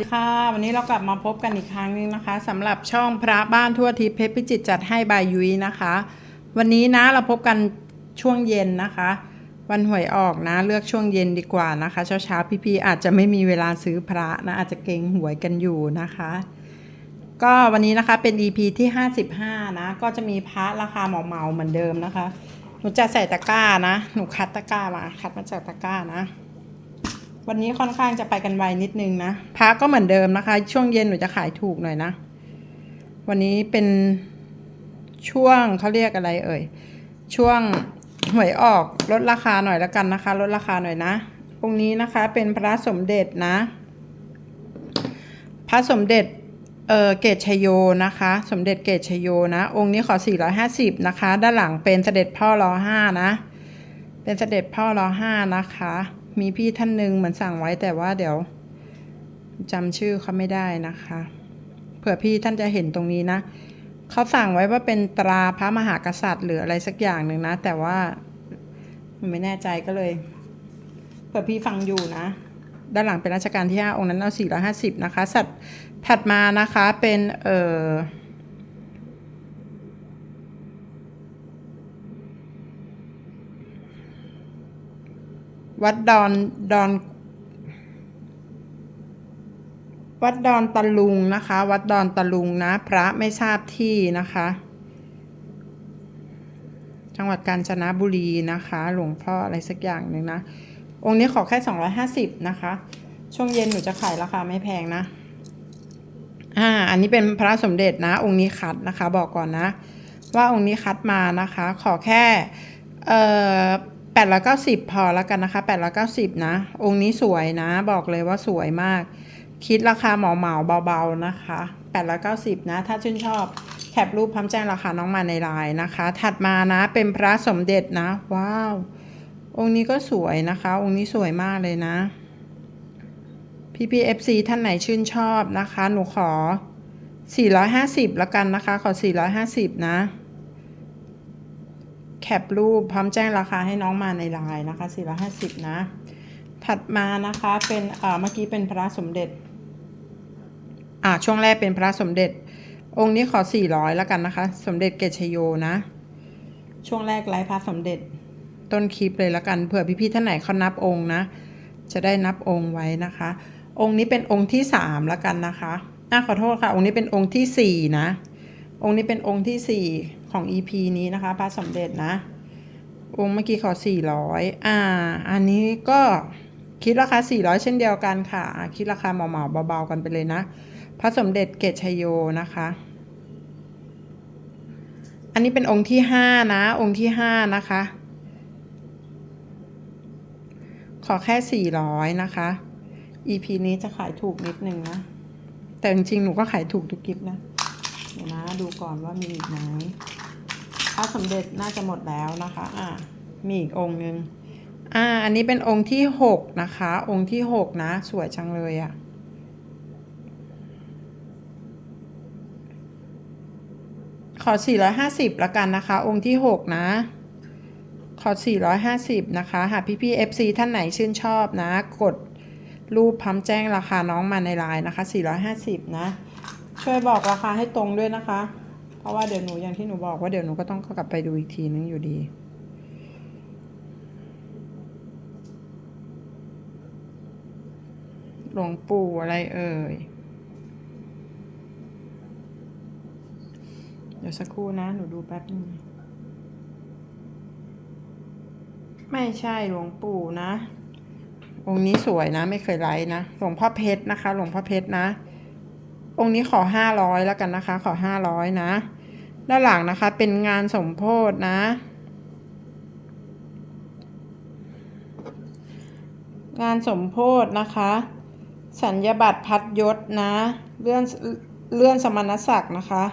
สวัสดีค่ะวันนี้เรากลับมาพบกันอีกครั้งหนึงนะคะสำหรับช่องพระบ้านทั่วทิพย์เพชรพิจิตจัดให้บายยุ้ยนะคะ วันนี้นะเราพบกันช่วงเย็นนะคะ วันหวยออกนะ เลือกช่วงเย็นดีกว่านะคะ เช้าเช้าๆพี่ๆอาจจะไม่มีเวลาซื้อพระนะ อาจจะเก่งหวยกันอยู่นะคะ ก็วันนี้นะคะเป็น EP ที่ 55 นะ ก็จะมีพระราคาเหมาๆเหมือนเดิมนะคะ หนูจะใส่ตะกร้านะ หนูคัดตะกร้ามาคัดมาจากตะกร้านะ วันนี้ค่อนข้างจะไปกันไวนิดนึงนะพระก็เหมือนเดิมนะคะ ช่วงเย็นหนูจะขายถูกหน่อยนะ วันนี้เป็นช่วงเขาเรียกอะไรเอ่ย ช่วงหวยออกลดราคาหน่อยแล้วกันนะคะ ลดราคาหน่อยนะองค์นี้นะคะเป็นพระสมเด็จนะ พระสมเด็จเออเกตชโยนะคะ สมเด็จเกตชโยนะ องค์นี้ขอ 450 นะคะ ด้านหลังเป็นเสด็จพ่อรอห้านะ เป็นเสด็จพ่อรอห้านะคะ มีพี่ท่านหนึ่งเหมือนสั่งไว้แต่ว่าเดี๋ยวจำชื่อเขาไม่ได้นะคะ เผื่อพี่ท่านจะเห็นตรงนี้นะเขาสั่งไว้ว่าเป็นตราพระมหากษัตริย์หรืออะไรสักอย่างหนึ่งนะ แต่ว่ามันไม่แน่ใจก็เลย เผื่อพี่ฟังอยู่นะ ด้านหลังเป็นรัชกาลที่5องค์นั้นเอา450นะคะสัตว์ถัดมานะคะเป็นเอ่อ วัดดอนดอน วัดดอนตะลุงนะคะ วัดดอนตะลุงนะ พระไม่ทราบที่นะคะ จังหวัดกาญจนบุรีนะคะ หลวงพ่ออะไรสักอย่างหนึ่งนะ องค์นี้ขอแค่ 250 นะคะ ช่วงเย็นหนูจะขายราคาไม่แพงนะอ่าอันนี้เป็นพระสมเด็จนะ องค์นี้คัดนะคะ บอกก่อนนะ ว่าองค์นี้คัดมานะคะ ขอแค่ เอ่อ แปดร้อยเก้าสิบพอแล้วกันนะคะแปดร้อยเก้าสิบนะ องค์นี้สวยนะ บอกเลยว่าสวยมาก คิดราคาเหมาเหมาเบาๆนะคะแปดร้อยเก้าสิบนะ ถ้าชื่นชอบแคปรูปพร้อมแจ้งราคาน้องมาในไลน์นะคะ ถัดมานะเป็นพระสมเด็จนะ ว้าว องค์นี้ก็สวยนะคะ องค์นี้สวยมากเลยนะพี่พีเอฟซีท่านไหนชื่นชอบนะคะ หนูขอ 450ละกันนะคะ ขอ 450 นะ แคปรูปพร้อมแจ้งราคาให้น้องมาในไลน์นะคะ 450 นะ ถัดมานะคะเป็นอ่าเมื่อกี้เป็นพระสมเด็จอ่าช่วงแรกเป็นพระสมเด็จ องค์นี้ขอ 400 แล้วกันนะคะ สมเด็จเกชโยนะ ช่วงแรกไลฟ์พระสมเด็จต้นคลิปเลยแล้วกันเผื่อพี่ๆท่านไหนเขานับองค์นะ จะได้นับองค์ไว้นะคะ องค์นี้เป็นองค์ที่สามแล้วกันนะคะอะขอโทษค่ะ องค์นี้เป็นองค์ที่สี่นะ องค์นี้เป็นองค์ที่สี่ ของ EP นี้นะคะพระสมเด็จนะ องค์เมื่อกี้ขอสี่ร้อยอ่า อันนี้ก็คิดราคาสี่ร้อยเช่นเดียวกันค่ะ คิดราคาเหมาๆเบาๆกันไปเลยนะ พระสมเด็จเกตชยโยนะคะ อันนี้เป็นองค์ที่ห้านะ องค์ที่ห้านะคะ ขอแค่สี่ร้อยนะคะ EP นี้จะขายถูกนิดนึงนะ แต่จริงๆ หนูก็ขายถูกทุกคลิปนะ เดี๋ยวนะดูก่อนว่ามีอีกไหมพระสมเด็จน่าจะหมดแล้วนะคะ อ่ามีอีกองค์นึงอ่า อันนี้เป็นองค์ที่หกนะคะ องค์ที่หกนะ สวยจังเลยอะ่ะขอ 450ละกันนะคะ องค์ที่ 6 นะ ขอ 450 นะคะ หากพี่ๆ FC ท่านไหนชื่นชอบนะ กดรูปพัมแจ้งราคาน้องมาในไลน์นะคะ 450 นะ ช่วยบอกราคาให้ตรงด้วยนะคะ เพราะว่าเดี๋ยวหนูอย่างที่หนูบอกว่าเดี๋ยวหนูก็ต้องกลับไปดูอีกทีนึงอยู่ดี หลวงปู่อะไรเอ่ย เดี๋ยวสักครู่นะ หนูดูแป๊บนึงไม่ใช่หลวงปู่นะ องค์นี้สวยนะ ไม่เคยไลฟ์นะ หลวงพ่อเพชรนะคะ หลวงพ่อเพชรนะ องค์นี้ขอห้าร้อยแล้วกันนะคะ ขอห้าร้อยนะ ด้านหลังนะคะ เป็นงานสมโพธนะ งานสมโพธนะคะ สัญญาบัตรพัดยศนะ เลื่อนเลื่อนสมณศักดิ์นะคะ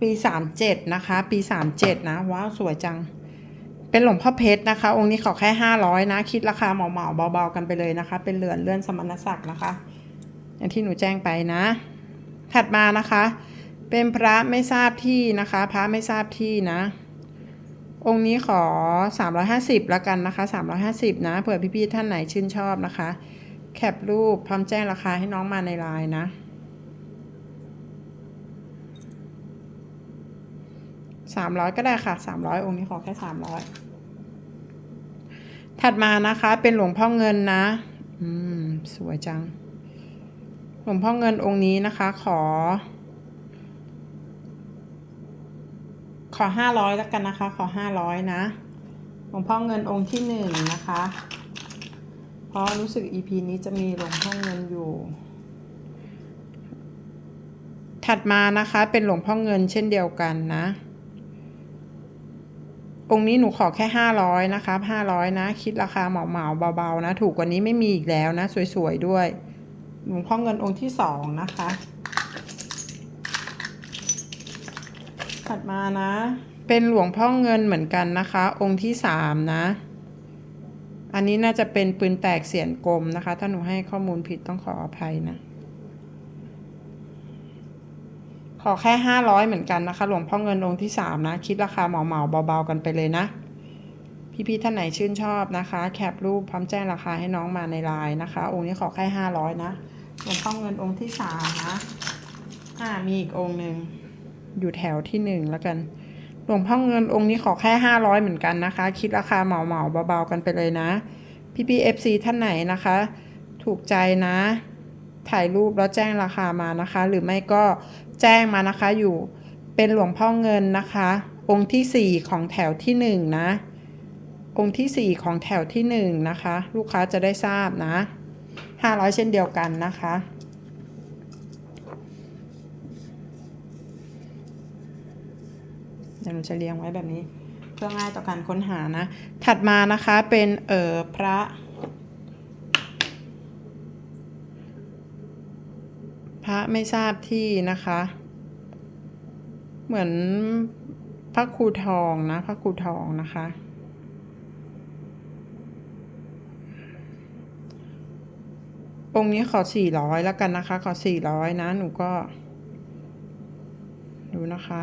ปีสามเจ็ดนะคะ ปีสามเจ็ดนะ ว้าว สวยจัง เป็นหลวงพ่อเพชรนะคะ องค์นี้ขอแค่ห้าร้อยนะ คิดราคาเหมาๆเบาๆกันไปเลยนะคะ เป็นเหลือนเลื่อนสมณศักดิ์นะคะ อย่างที่หนูแจ้งไปนะ ถัดมานะคะ เป็นพระไม่ทราบที่นะคะ พระไม่ทราบที่นะ องค์นี้ขอ 350แล้วกันนะคะ 350 นะเผื่อพี่ๆท่านไหนชื่นชอบนะคะ แคปรูปพร้อมแจ้งราคาให้น้องมาในไลน์นะ 300ก็ได้ค่ะ300อยองค์นี้ขอแค่300ถัดมานะคะ เป็นหลวงพ่อเงินนะ อืม สวยจัง หลวงพ่อเงินองค์นี้นะคะ ขอ ขอห้าร้อยแล้วกันนะคะ ขอห้าร้อยนะ หลวงพ่อเงินองค์ที่หนึ่งนะคะ เพราะรู้สึก EP นี้จะมีหลวงพ่อเงินอยู่ถัดมานะคะเป็นหลวงพ่อเงินเช่นเดียวกันนะ องค์นี้หนูขอแค่ห้าร้อยนะคะห้าร้อยนะ คิดราคาเหมาเหมาเบาๆนะ ถูกกว่านี้ไม่มีอีกแล้วนะ สวยๆ ด้วยหลวงพ่อเงินองค์ที่สองนะคะ ถัดมานะ เป็นหลวงพ่อเงินเหมือนกันนะคะ องค์ที่สามนะ อันนี้น่าจะเป็นปืนแตกเสียนกลมนะคะ ถ้าหนูให้ข้อมูลผิดต้องขออภัยนะ ขอแค่ห้าร้อยเหมือนกันนะคะ หลวงพ่อเงินองค์ที่สามนะ คิดราคาเหมาเหมาๆเบาๆกันไปเลยนะ พี่ๆท่านไหนชื่นชอบนะคะ แคปรูปพร้อมแจ้งราคาให้น้องมาในไลน์นะคะ องค์นี้ขอแค่ห้าร้อยนะ หลวงพ่อเงินองค์ที่สามนะ อ่า มีอีกองค์หนึ่งอยู่แถวที่หนึ่งแล้วกัน หลวงพ่อเงินองค์นี้ขอแค่ห้าร้อยเหมือนกันนะคะ คิดราคาเหมาเหมาๆเบาๆกันไปเลยนะ พี่พีเอฟซีท่านไหนนะคะ ถูกใจนะ ถ่ายรูปแล้วแจ้งราคามานะคะ หรือไม่ก็ แจ้งมานะคะอยู่เป็นหลวงพ่อเงินนะคะ องค์ที่สี่ของแถวที่หนึ่งนะ องค์ที่สี่ของแถวที่หนึ่งนะคะ ลูกค้าจะได้ทราบนะห้าร้อยเช่นเดียวกันนะคะเดี๋ยวหนูจะเรียงไว้แบบนี้ เพื่อง่ายต่อการค้นหานะ ถัดมานะคะเป็นเออพระ พระไม่ทราบที่นะคะ เหมือนพระครูทองนะพระครูทองนะคะ องค์นี้ขอสี่ร้อยแล้วกันนะคะ ขอสี่ร้อยนะ หนูก็ ดูนะคะ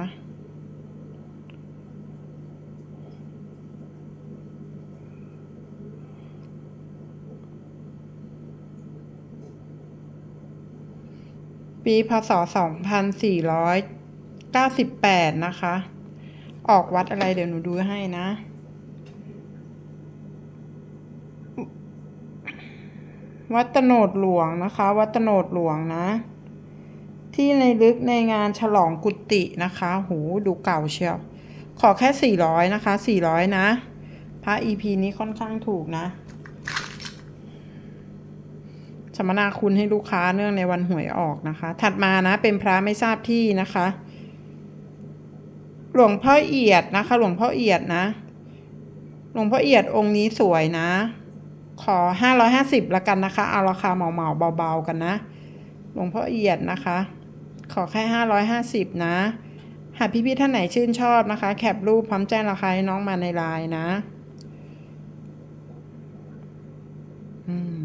ปีพศ 2498 นะคะ ออกวัดอะไรเดี๋ยวหนูดูให้นะ วัดตโนดหลวงนะคะ วัดตโนดหลวงนะ ที่ในลึกในงานฉลองกุฏินะคะ หูดูเก่าเชียว ขอแค่ 400 นะคะ 400 นะ พระ EP นี้ค่อนข้างถูกนะ สมมนาคุณให้ลูกค้าเนื่องในวันหวยออกนะคะ ถัดมานะเป็นพระไม่ทราบที่นะคะ หลวงพ่อเอียดนะคะ หลวงพ่อเอียดนะ หลวงพ่อเอียดองค์นี้สวยนะ ขอห้าร้อยห้าสิบละกันนะคะ เอาราคาเหมาๆเบาๆกันนะ หลวงพ่อเอียดนะคะ ขอแค่ห้าร้อยห้าสิบนะ หากพี่ๆท่านไหนชื่นชอบนะคะ แคปรูปพร้อมแจ้งราคาให้น้องมาในไลน์นะ อืม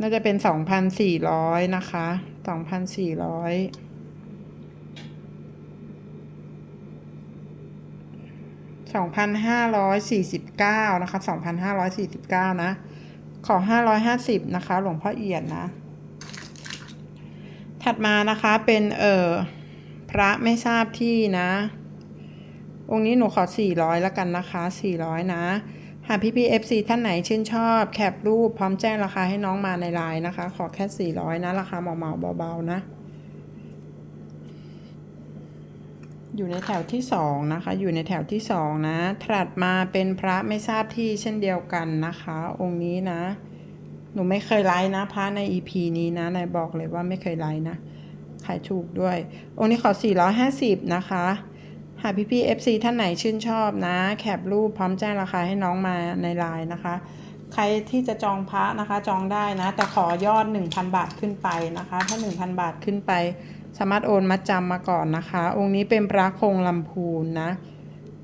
น่าจะเป็นสองพันสี่ร้อยนะคะสองพันสี่ร้อยสองพันห้าร้อยสี่สิบเก้านะคะสองพันห้าร้อยสี่สิบเก้านะ ขอห้าร้อยห้าสิบนะคะ หลวงพ่อเอียดนะ ถัดมานะคะเป็นเอ่อพระไม่ทราบที่นะ องค์นี้หนูขอสี่ร้อยแล้วกันนะคะสี่ร้อยนะ หากพี่พีเอฟซีท่านไหนชื่นชอบ แคปรูปพร้อมแจ้งราคาให้น้องมาในไลน์นะคะ ขอแค่ 400 นะ ราคาเหมาๆเบาๆนะ อยู่ในแถวที่ 2 นะคะ อยู่ในแถวที่ 2 นะ ถัดมาเป็นพระไม่ทราบที่เช่นเดียวกันนะคะ องค์นี้นะ หนูไม่เคยไลฟ์นะพระใน EP นี้นะนายบอกเลยว่าไม่เคยไลฟ์นะขายถูกด้วย องค์นี้ขอ 450 นะคะ หากพี่ๆ FC ท่านไหนชื่นชอบนะ แคปรูปพร้อมแจ้งราคาให้น้องมาในไลน์นะคะ ใครที่จะจองพระนะคะจองได้นะ แต่ขอยอด 1,000 บาทขึ้นไปนะคะ ถ้า 1,000 บาทขึ้นไป สามารถโอนมาจำมาก่อนนะคะ องค์นี้เป็นพระคงลำพูนนะ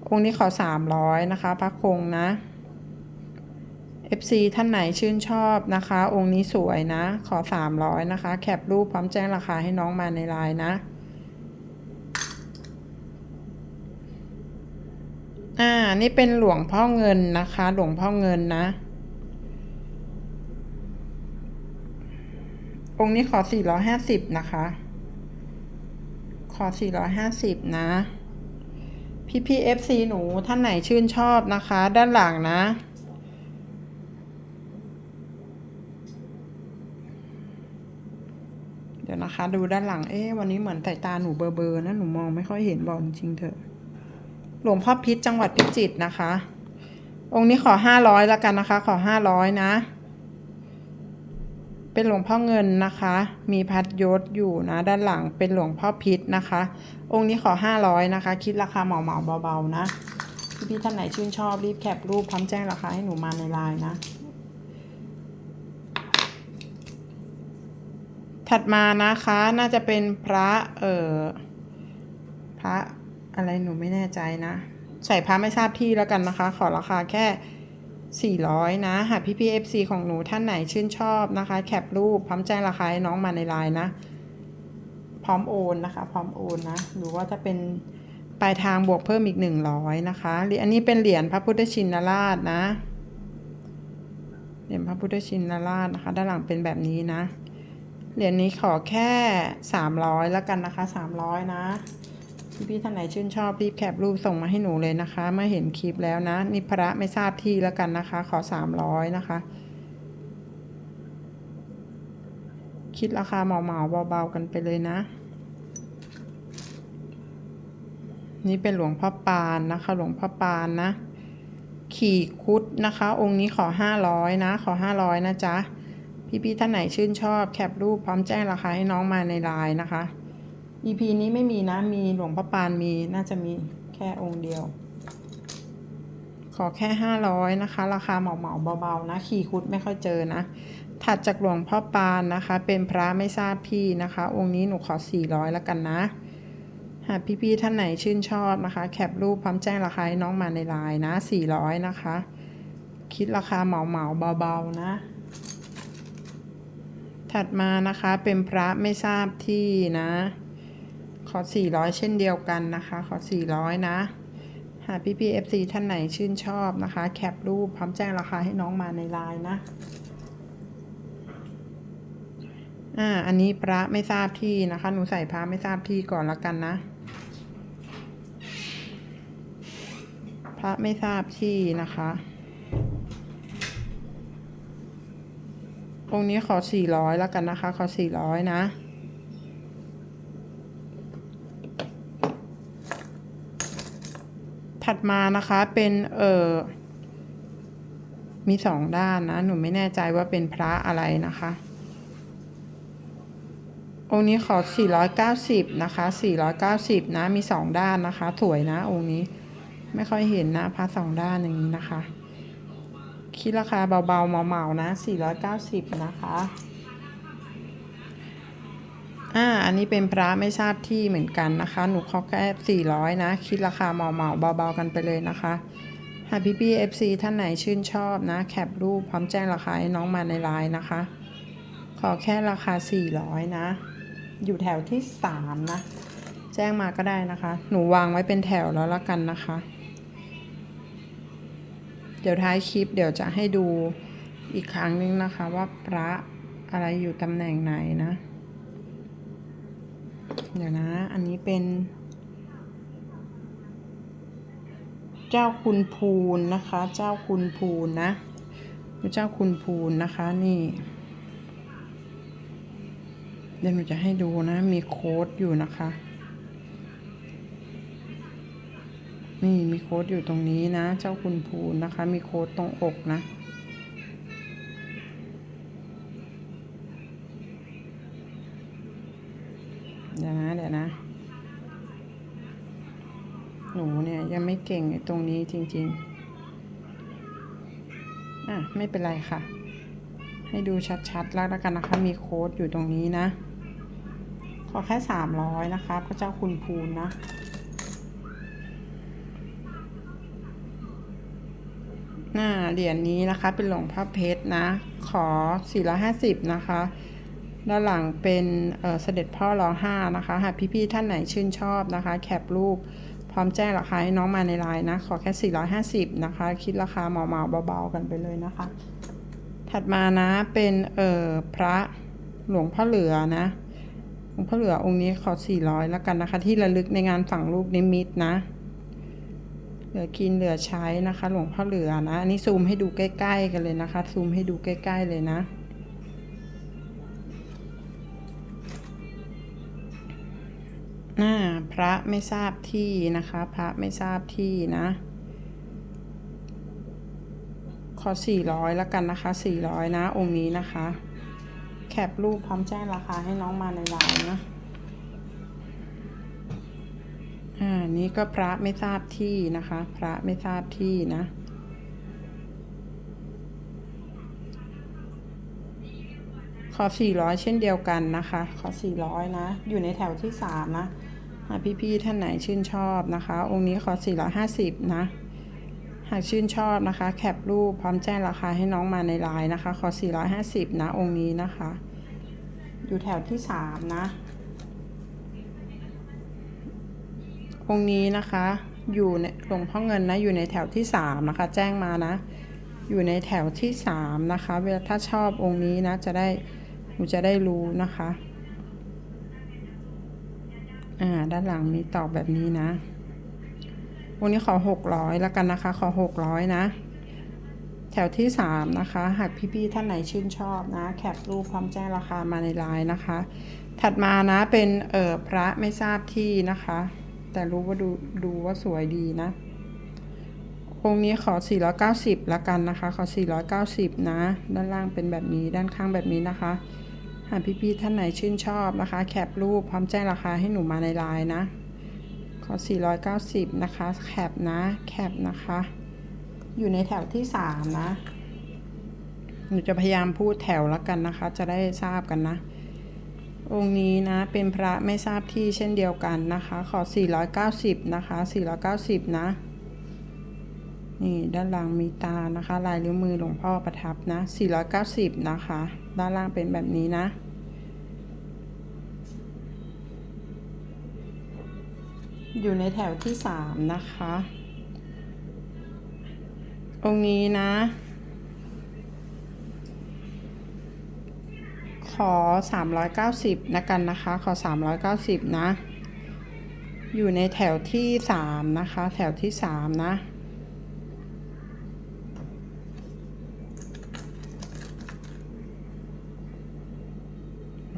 องค์นี้ขอ 300 นะคะ พระคงนะ FC ท่านไหนชื่นชอบนะคะ องค์นี้สวยนะ ขอ 300 นะคะ แคปรูปพร้อมแจ้งราคาให้น้องมาในไลน์นะ อ่า นี่เป็นหลวงพ่อเงินนะคะ หลวงพ่อเงินนะ องค์นี้ขอ450นะคะ ขอ450นะ พี่พี่ FC หนูท่านไหนชื่นชอบนะคะ ด้านหลังนะเดี๋ยวนะคะ ดูด้านหลัง เอ๊ะวันนี้เหมือนสายตาหนูเบลอๆนะ หนูมองไม่ค่อยเห็นบอกจริงเถอะ หลวงพ่อพิษจังหวัดพิจิตรนะคะ องค์นี้ขอห้าร้อยแล้วกันนะคะ ขอห้าร้อยนะ เป็นหลวงพ่อเงินนะคะ มีพัดยศอยู่นะ ด้านหลังเป็นหลวงพ่อพิษนะคะ องค์นี้ขอห้าร้อยนะคะ คิดราคาเหมาเหมาเบาๆนะพี่พี่ๆท่านไหนชื่นชอบรีบแคปรูปพร้อมแจ้งราคาให้หนูมาในไลน์นะ ถัดมานะคะน่าจะเป็นพระเอ่อพระ อะไรหนูไม่แน่ใจนะ ใส่พระไม่ทราบที่แล้วกันนะคะ ขอราคาแค่ 400 นะหากพี่พีเอฟซีของหนูท่านไหนชื่นชอบนะคะ แคปรูปพร้อมแจ้งราคาให้น้องมาในไลน์นะ พร้อมโอนนะคะ พร้อมโอนนะ หรือว่าจะเป็นปลายทางบวกเพิ่มอีก 100 นะคะเหรียญอันนี้เป็นเหรียญพระพุทธชินราชนะเหรียญพระพุทธชินราชนะคะ ด้านหลังเป็นแบบนี้นะ เหรียญนี้ขอแค่ 300 แล้วกันนะคะ 300 นะ พี่ๆท่านไหนชื่นชอบรีบแคปรูปส่งมาให้หนูเลยนะคะเมื่อเห็นคลิปแล้วนะนี่พระไม่ทราบที่แล้วกันนะคะ ขอ300นะคะ คิดราคาเหมาๆเบาๆกันไปเลยนะ นี่เป็นหลวงพ่อปานนะคะ หลวงพ่อปานนะ ขี่คุดนะคะ องค์นี้ขอ500นะ ขอ500นะจ๊ะพี่ๆท่านไหนชื่นชอบแคปรูปพร้อมแจ้งราคาให้น้องมาในไลน์นะคะ EP นี้ไม่มีนะ มีหลวงพ่อปานมีน่าจะมีแค่องค์เดียว ขอแค่ห้าร้อยนะคะ ราคาเหมาเหมาเบาๆนะขี่คุดไม่ค่อยเจอนะ ถัดจากหลวงพ่อปานนะคะ เป็นพระไม่ทราบพี่นะคะ องค์นี้หนูขอสี่ร้อยแล้วกันนะ หากพี่ๆท่านไหนชื่นชอบนะคะ แคปรูปพร้อมแจ้งราคาให้น้องมาในไลน์นะสี่ร้อยนะคะ คิดราคาเหมาเหมาเบาๆนะถัดมานะคะเป็นพระไม่ทราบที่นะ อ 400 เช่นเดียวกันนะคะ ขอ 400 นะ หากพี่พีเอฟซีท่านไหนชื่นชอบนะคะ แคปรูปพร้อมแจ้งราคาให้น้องมาในไลน์นะ อ่า อันนี้พระไม่ทราบที่นะคะ หนูใส่พระไม่ทราบที่ก่อนละกันนะ พระไม่ทราบที่นะคะองค์นี้ขอ 400 แล้วกันนะคะ ขอ 400 นะ ถัด มานะคะเป็นเออมีสองด้านนะ หนูไม่แน่ใจว่าเป็นพระอะไรนะคะ องค์นี้ขอ 490 นะคะ 490 นะ มีสองด้านนะคะ สวยนะ องค์นี้ไม่ค่อยเห็นนะพระสองด้านอย่างนี้นะคะ คิดราคาเบาๆเหมาๆนะ 490 นะคะ อ่า อันนี้เป็นพระไม่ทราบที่เหมือนกันนะคะ หนูขอแค่400นะ คิดราคาเหมาๆเบาๆกันไปเลยนะคะ หากพี่พี่ๆ FC ท่านไหนชื่นชอบนะ แคปรูปพร้อมแจ้งราคาให้น้องมาในไลน์นะคะ ขอแค่ราคา400นะ อยู่แถวที่3นะ แจ้งมาก็ได้นะคะ หนูวางไว้เป็นแถวแล้วละกันนะคะ เดี๋ยวท้ายคลิปเดี๋ยวจะให้ดูอีกครั้งนึงนะคะว่าพระอะไรอยู่ตำแหน่งไหนนะ เดี๋ยวนะ อันนี้เป็น เจ้าคุณพูนนะคะ เจ้าคุณพูนนะเจ้าคุณพูนนะคะ นี่ เดี๋ยวหนูจะให้ดูนะ มีโค้ดอยู่นะคะ นี่มีโค้ดอยู่ตรงนี้นะ เจ้าคุณพูนนะคะ มีโค้ดตรงอกนะ เดี๋ยวนะเดี๋ยวนะ หนูเนี่ยยังไม่เก่งตรงนี้จริง ๆ อะ ไม่เป็นไรค่ะ ให้ดูชัดๆ แล้วกันนะคะ มีโค้ดอยู่ตรงนี้นะ ขอแค่สามร้อยนะคะพระเจ้าคุณพูนนะหน้าเหรียญนี้นะคะเป็นหลวงพ่อเพชรนะ ขอ 450 นะคะ ด้านหลังเป็นเเสด็จพ่อรอห้านะคะหากพี่ๆท่านไหนชื่นชอบนะคะ แคปรูปพพร้อมแจ้งราคาให้น้องมาในไลน์นะ ขอแค่ 450 นะคะ คิดราคาเมาๆเบาๆกันไปเลยนะคะ ถัดมานะเป็นเอ่อพระหลวงพ่อเหลือนะหลวงพ่อเหลือองค์นี้ขอ 400 แล้วกันนะคะ ที่ระลึกในงานฝังลูกนิมิตนะ เหลือกินเหลือใช้นะคะ หลวงพ่อเหลือนะอันนี้ซูมให้ดูใกล้ ๆ กันเลยนะคะ ซูมให้ดูใกล้ ๆ เลยนะ อ่าพระไม่ทราบที่นะคะ พระไม่ทราบที่นะขอ400แล้วกันนะคะ 400 นะ องค์นี้นะคะ แคปรูปพร้อมแจ้งราคาให้น้องมาในไลน์นะอ่านี่ก็พระไม่ทราบที่นะคะ พระไม่ทราบที่นะขอ400 เช่นเดียวกันนะคะ ขอ400 นะ อยู่ในแถวที่ 3 นะ หากพี่ๆท่านไหนชื่นชอบนะคะ องค์นี้ขอ 450 นะ หากชื่นชอบนะคะ แคปรูปพร้อมแจ้งราคาให้น้องมาในไลน์นะคะ ขอ 450 นะ องค์นี้นะคะ อยู่แถวที่ 3 นะ องค์นี้นะคะอยู่ในหลวงพ่อเงินนะอยู่ในแถวที่ 3 นะคะ แจ้งมานะ อยู่ในแถวที่ 3 นะคะ เวลาถ้าชอบองค์นี้นะจะได้หนูจะได้รู้นะคะ อ่า ด้านหลังมีตอบแบบนี้นะวันนี้ขอ600แล้วกันนะคะ ขอ600นะ แถวที่3นะคะ หากพี่ๆท่านไหนชื่นชอบนะ แคปรูปพร้อมแจ้งราคามาในไลน์นะคะ ถัดมานะเป็นเอ่อพระไม่ทราบที่นะคะ แต่รู้ว่าดูดูว่าสวยดีนะองค์นี้ขอ 490ล้วกันนะคะ ขอ 490 นะ ด้านล่างเป็นแบบนี้ ด้านข้างแบบนี้นะคะ หากพี่ๆท่านไหนชื่นชอบนะคะ แคปรูปพร้อมแจ้งราคาให้หนูมาในไลน์นะ ขอ 490 นะคะ แคปนะ แคปนะคะ อยู่ในแถวที่ 3 นะ หนูจะพยายามพูดแถวแล้วกันนะคะ จะได้ทราบกันนะ องค์นี้นะเป็นพระไม่ทราบที่เช่นเดียวกันนะคะ ขอ 490 นะคะ 490 นะ นี่ด้านหลังมีตานะคะ ลายนิ้วมือหลวงพ่อประทับนะ 490 นะคะ ด้านล่างเป็นแบบนี้นะ อยู่ในแถวที่ 3 นะคะ องค์นี้นะ ขอ 390นะกันนะคะ ขอ 390 นะ อยู่ในแถวที่ 3 นะคะ แถวที่ 3 นะ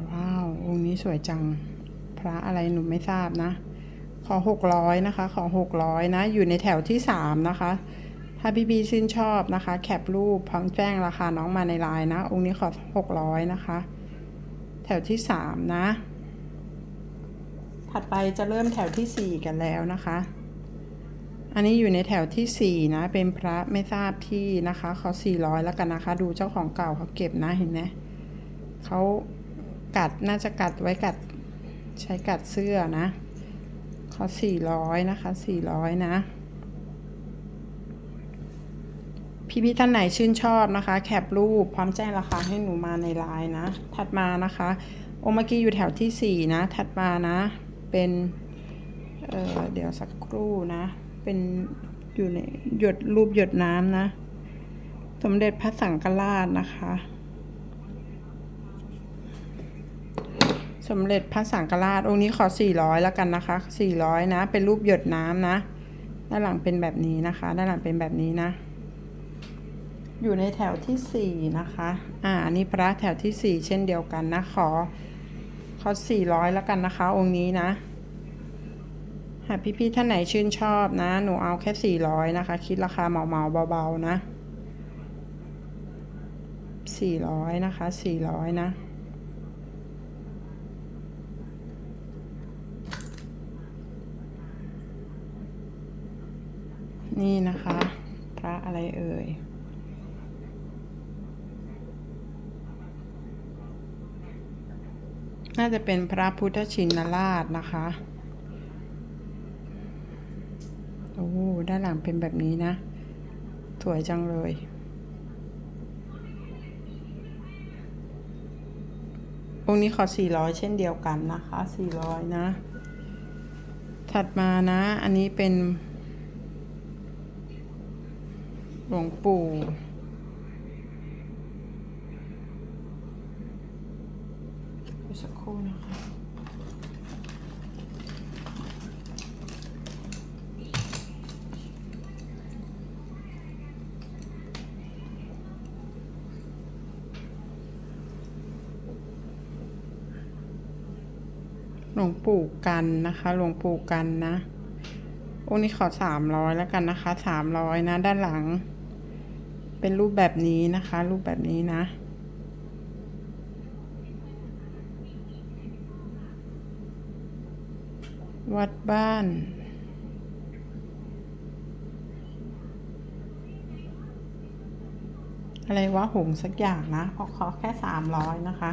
ว้าว องค์นี้ สวยจัง พระอะไรหนูไม่ทราบนะ ขอ600นะคะ ขอ600นะ อยู่ในแถวที่3นะคะ ถ้าพี่บีชื่นชอบนะคะ แคปรูปพร้อมแจ้งราคาน้องมาในไลน์นะ องค์นี้ขอ600นะคะ แถวที่3นะ ถัดไปจะเริ่มแถวทีสี่4กันแล้วนะคะ อันนี้อยู่ในแถวทีสี่4นะ เป็นพระไม่ทราบที่นะคะ ขอ400แล้วกันนะคะ ดูเจ้าของเก่าเขาเก็บนะเห็นไหมเขา กัดน่าจะกัดไว้กัดใช้กัดเสื้อนะขอ400นะคะ400นะ พี่พี่ท่านไหนชื่นชอบนะคะ แคปรูปพร้อมแจ้งราคาให้หนูมาในไลน์นะ ถัดมานะคะโอมื่อกี้อยู่แถวที่4นะ ถัดมานะ เป็นเเดี๋ยวสักครู่นะ เป็นอยู่ในหยดรูปหยดน้ำนะ สมเด็จพระสังฆราชนะคะ สมเด็จพระสังฆราช องค์นี้ขอ 400 แล้วกันนะคะ 400 นะ เป็นรูปหยดน้ำนะ ด้านหลังเป็นแบบนี้นะคะ ด้านหลังเป็นแบบนี้นะ อยู่ในแถวที่ 4 นะคะ อ่า อันนี้พระแถวที่ 4 เช่นเดียวกันนะ ขอ ขอ 400 แล้วกันนะคะ องค์นี้นะ หากพี่ๆท่านไหนชื่นชอบนะ หนูเอาแค่ 400 นะคะ คิดราคาเมาๆเบาๆนะ 400 นะคะ 400 นะ นี่นะคะ พระอะไรเอ่ย น่าจะเป็นพระพุทธชินราชนะคะ โอ้ด้านหลังเป็นแบบนี้นะ สวยจังเลยองนี้ขอ 400 เช่นเดียวกันนะคะ 400 นะ ถัดมานะ อันนี้เป็น หลวงปู่สักครู่นะคะหลวงปู่กันนะคะ หลวงปู่กันนะองค์นี้ขอสามร้อยแล้วกันนะคะสามร้อยนะ ด้านหลัง เป็นรูปแบบนี้นะคะ รูปแบบนี้นะวัดบ้าน อะไรวะหงสักอย่างนะขอขอแค่สามร้อยนะคะ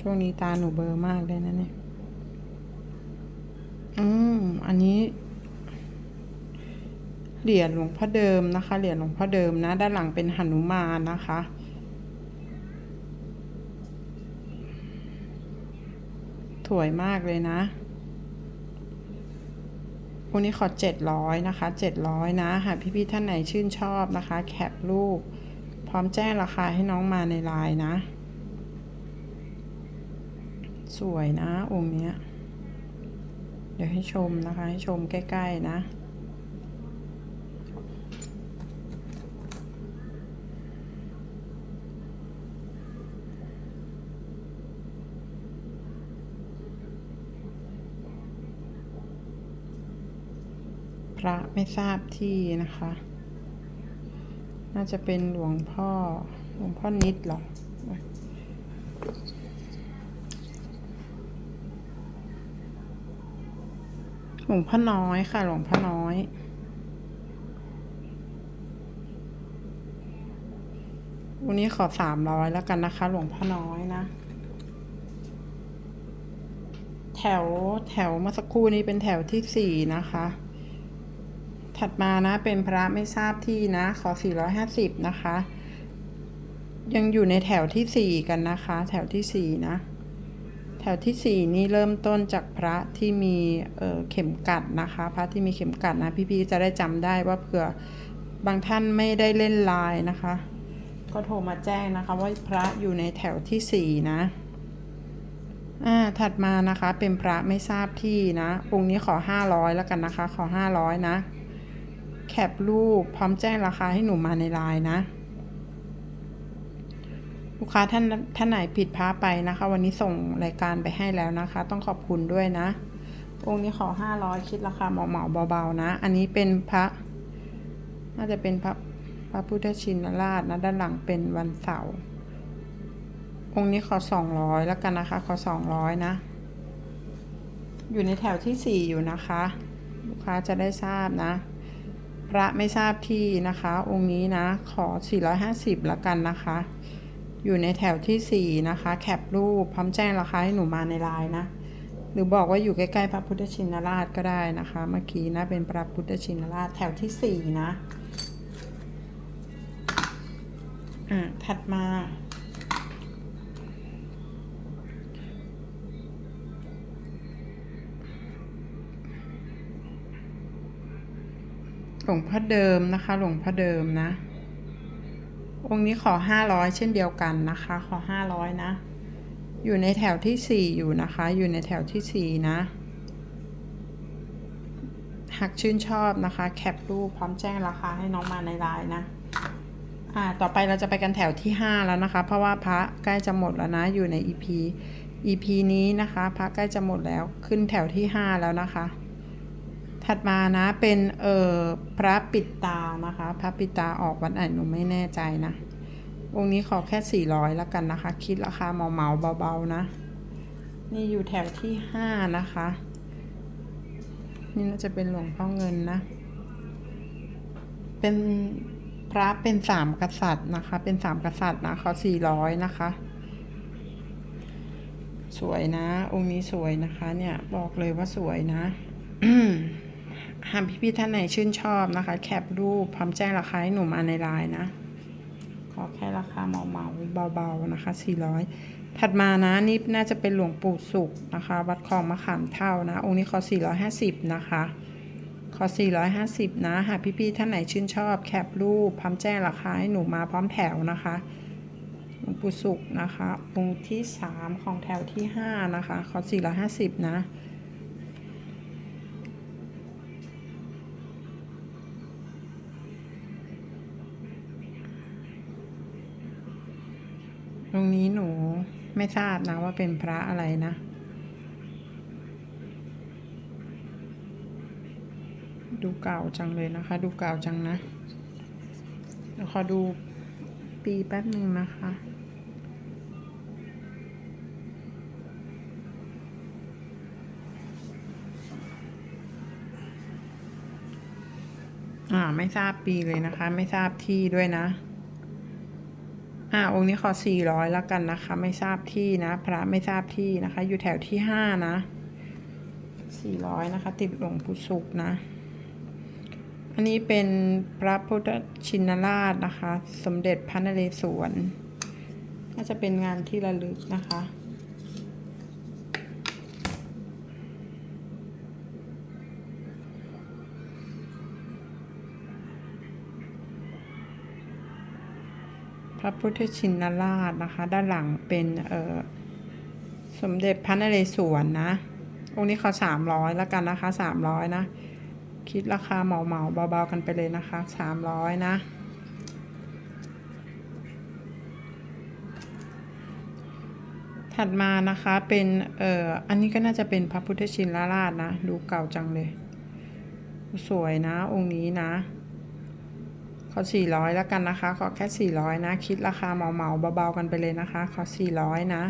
ช่วงนี้ตาหนูเบอร์มากเลยนะเนี่ย อืม อันนี้ เหรียญหลวงพ่อเดิมนะคะ เหรียญหลวงพ่อเดิมนะ ด้านหลังเป็นหนุมานนะคะ สวยมากเลยนะวันนี้ขอเจ็ดร้อยนะคะเจ็ดร้อยนะหากพี่ๆท่านไหนชื่นชอบนะคะ แคปรูป พร้อมแจ้งราคาให้น้องมาในไลน์นะ สวยนะองค์เนี้ย เดี๋ยวให้ชมนะคะ ให้ชมใกล้ ๆ นะ พระ ไม่ทราบที่นะคะ น่าจะเป็นหลวงพ่อ หลวงพ่อนิดหรอหลวงพ่อน้อยค่ะ หลวงพ่อน้อย วันนี้ขอสามร้อยแล้วกันนะคะ หลวงพ่อน้อยนะ แถวแถวเมื่อสักครู่นี้เป็นแถวที่สี่นะคะ ถัดมานะเป็นพระไม่ทราบที่นะ ขอสี่ร้อยห้าสิบนะคะ ยังอยู่ในแถวที่สี่กันนะคะ แถวที่สี่นะ แถวที่สี่นี่เริ่มต้นจากพระที่มีเเข็มกัดนะคะ พระที่มีเข็มกัดนะ พี่ๆจะได้จำได้ว่าเผื่อบางท่านไม่ได้เล่นไลน์นะคะ ก็โทรมาแจ้งนะคะ ว่าพระอยู่ในแถวที่สี่นะอ่าถัดมานะคะเป็นพระไม่ทราบที่นะ องค์นี้ขอห้าร้อยแล้วกันนะคะ ขอห้าร้อยนะ ปรูปพร้อมแจ้งราคาให้หนูมาในไลน์นะ ลูกค้าท่านท่านไหนผิดพลาดไปนะคะ วันนี้ส่งรายการไปให้แล้วนะคะ ต้องขอบคุณด้วยนะ องค์นี้ขอห้าร้อยคิดราคาเหมาๆเบาๆนะ อันนี้เป็นพระ น่าจะเป็นพระพระพุทธชินราชนะด้านหลังเป็นวันเสาร์องค์นี้ขอสองร้อยแล้วกันนะคะ ขอสองร้อยนะ อยู่ในแถวที่สี่อยู่นะคะ ลูกค้าจะได้ทราบนะ พระไม่ทราบที่นะคะ องค์นี้นะ ขอ 450ล้วกันนะคะ อยู่ในแถวที่ 4 นะคะ แคปรูปพร้อมแจ้งราคาให้หนูมาในไลน์นะ หรือบอกว่าอยู่ใกล้ๆพระพุทธชินราชก็ได้นะคะ เมื่อกี้นะเป็นพระพุทธชินราชแถวที่ 4 นะ อะ ถัดมา หลวงพ่อเดิมนะคะ หลวงพ่อเดิมนะ องค์นี้ขอห้าร้อยเช่นเดียวกันนะคะ ขอห้าร้อยนะ อยู่ในแถวที่สี่อยู่นะคะ อยู่ในแถวที่สี่นะ หากชื่นชอบนะคะ แคปรูปพร้อมแจ้งราคาให้น้องมาในไลน์นะอ่าต่อไปเราจะไปกันแถวที่ห้าแล้วนะคะ เพราะว่าพระใกล้จะหมดแล้วนะ อยู่ใน EP EP นี้นะคะ พระใกล้จะหมดแล้ว ขึ้นแถวที่ห้าแล้วนะคะ ถัดมานะเป็นเอ่อพระปิดตานะคะ พระปิดตาออกวันไหนหนูไม่แน่ใจนะองค์นี้ขอแค่ 400แล้วกันนะคะ คิดราคาเมาเมาๆเบาๆนะ นี่อยู่แถวที่ 5 นะคะ นี่น่าจะเป็นหลวงพ่อเงินนะ เป็นพระเป็นสามกษัตริย์นะคะ เป็นสามกษัตริย์นะเขา400นะคะ สวยนะ องค์นี้สวยนะคะ เนี่ยบอกเลยว่าสวยนะ หากพี่ๆท่านไหนชื่นชอบนะคะ แคปรูปพร้อมแจ้งราคาให้หนูมาในไลน์นะ ขอแค่ราคาเมาๆเบาๆนะคะ 400 ถัดมานะนี่น่าจะเป็นหลวงปู่สุขนะคะ วัดคลองมะขามเท่านะ องค์นี้ขอ 450 นะคะขอ 450 นะ หากพี่ๆท่านไหนชื่นชอบ แคปรูป พร้อมแจ้งราคาให้หนูมาพร้อมแถวนะคะหลวงปู่สุขนะคะองค์ที่ 3 ของแถวที่ 5 นะคะ ขอ 450 นะ รงนี้หนูไม่ทราบนะว่าเป็นพระอะไรนะ ดูเก่าจังเลยนะคะ ดูเก่าจังนะเดี๋ยวขอดูปีแป๊บหนึ่งนะคะอ่าไม่ทราบปีเลยนะคะ ไม่ทราบที่ด้วยนะ อ่าองค์นี้ขอสี่ร้อยแล้วกันนะคะ ไม่ทราบที่นะ พระไม่ทราบที่นะคะ อยู่แถวที่ห้านะสี่ร้อยนะคะ ติดหลวงปู่สุกนะ อันนี้เป็นพระพุทธชินราชนะคะ สมเด็จพระนเรศวรน่าจะเป็นงานที่ระลึกนะคะ พ ระพุทธชินราชนะคะ ด้านหลังเป็นสมเด็จพระนเรศวรนะ องค์นี้เขาสามร้อยแล้วกันนะคะสามร้อยนะ คิดราคาเหมาเหมาเบาๆกันไปเลยนะคะสามร้อยนะ ถัดมานะคะเป็นเอ่ออันนี้ก็น่าจะเป็นพระพุทธชินราชนะ ดูเก่าจังเลย สวยนะองค์นี้นะ อ 400 แล้วกันนะคะ ขอแค่ 400 นะ คิดราคาเมาๆเบาๆกันไปเลยนะคะ ขอ 400 นะ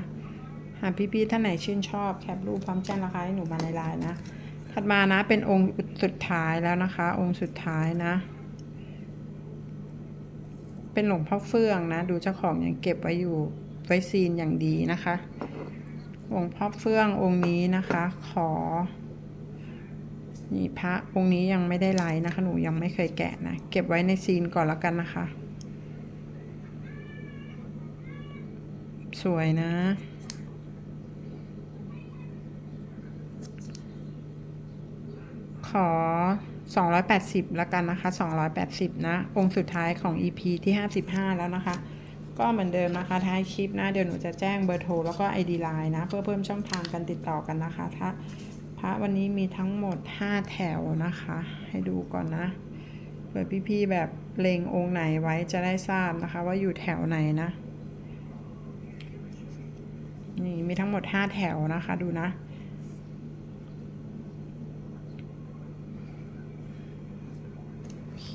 หากพี่ๆท่านไหนชื่นชอบแคปรูปพร้อมแจ้งราคาให้หนูมาในไลน์นะ ถัดมานะเป็นองค์สุดท้ายแล้วนะคะ องค์สุดท้ายนะ เป็นหลวงพ่อเฟื่องนะ ดูเจ้าของยังเก็บไว้อยู่ไว้ซีนอย่างดีนะคะหลวงพ่อเฟื่ององค์นี้นะคะ ขอ นี่พระองค์นี้ยังไม่ได้ไลน์นะคะ หนูยังไม่เคยแกะนะ เก็บไว้ในซีนก่อนแล้วกันนะคะ สวยนะ ขอ 280แล้วกันนะคะ 280 นะ องค์สุดท้ายของ EP ที่ 55 แล้วนะคะ ก็เหมือนเดิมนะคะ ท้ายคลิปนะ เดี๋ยวหนูจะแจ้งเบอร์โทรแล้วก็ ID Line นะ เพื่อเพิ่มช่องทางการติดต่อกันนะคะถ้า พระวันนี้มีทั้งหมด 5 แถวนะคะ ให้ดูก่อนนะเผื่อพี่ๆแบบเลงองค์ไหนไว้จะได้ทราบนะคะ ว่าอยู่แถวไหนนะนี่มีทั้งหมด 5 แถวนะคะดูนะโอเค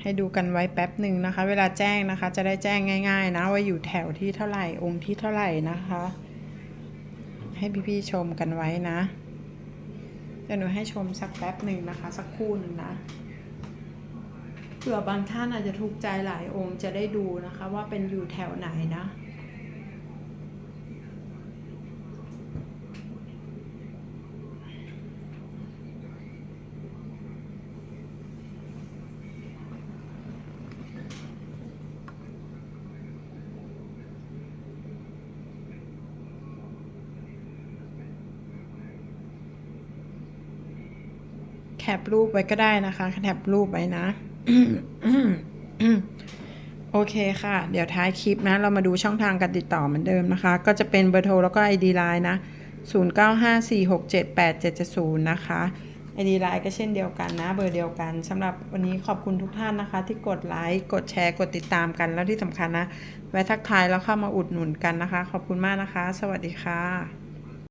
ให้ดูกันไว้แป๊บหนึ่งนะคะ เวลาแจ้งนะคะ จะได้แจ้งง่าย ๆ นะว่าอยู่แถวที่เท่าไหร่องค์ที่เท่าไหร่นะคะ ให้พี่ๆชมกันไว้นะ เดี๋ยวหนูให้ชมสักแป๊บหนึ่งนะคะ สักคู่หนึ่งนะเผื่อบางท่านอาจจะถูกใจหลายองค์จะได้ดูนะคะ ว่าเป็นอยู่แถวไหนนะ แคปรูปไว้ก็ได้นะคะแคปรูปไว้นะโอเคค่ะ เดี๋ยวท้ายคลิปนะ เรามาดูช่องทางการติดต่อเหมือนเดิมนะคะ ก็จะเป็นเบอร์โทรแล้วก็ ID Line นะ 0954678770 นะคะ ID Line ก็เช่นเดียวกันนะ เบอร์เดียวกันสำหรับวันนี้ขอบคุณทุกท่านนะคะ ที่กดไลค์กดแชร์กดติดตามกันแล้วที่สำคัญนะ แวะทักทายแล้วเข้ามาอุดหนุนกันนะคะ ขอบคุณมากนะคะ สวัสดีค่ะ